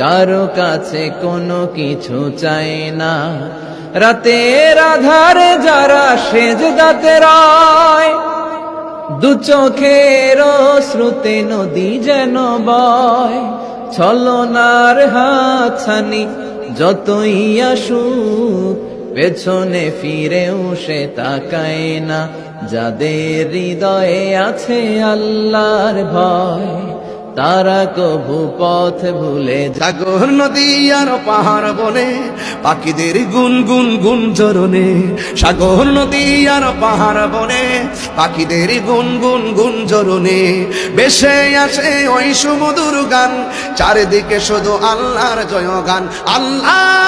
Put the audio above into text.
কারও কাছে কোনো কিছু চাই না। রাতের আধারে যারা সেজ দাতে রায়, দু চোখের শ্রুতে নদী যেন বয়। ছলনার হাতছানি যতই আসুক, পেছনে ফিরেও সে তাকায় না। যাদের হৃদয়ে আছে আল্লাহর ভয়। তারা কবু পথ ভুলে জাগর নদী আর পাহাড় বনে, পাখিদের গুন গুন গুন জরনে সাগর নদী আর পাহাড় বনে, পাখিদের গুন গুন গুন জরনে বেশে আসে ওই সুমধুর গান, চারিদিকে শুধু আল্লাহর জয় গান আল্লাহ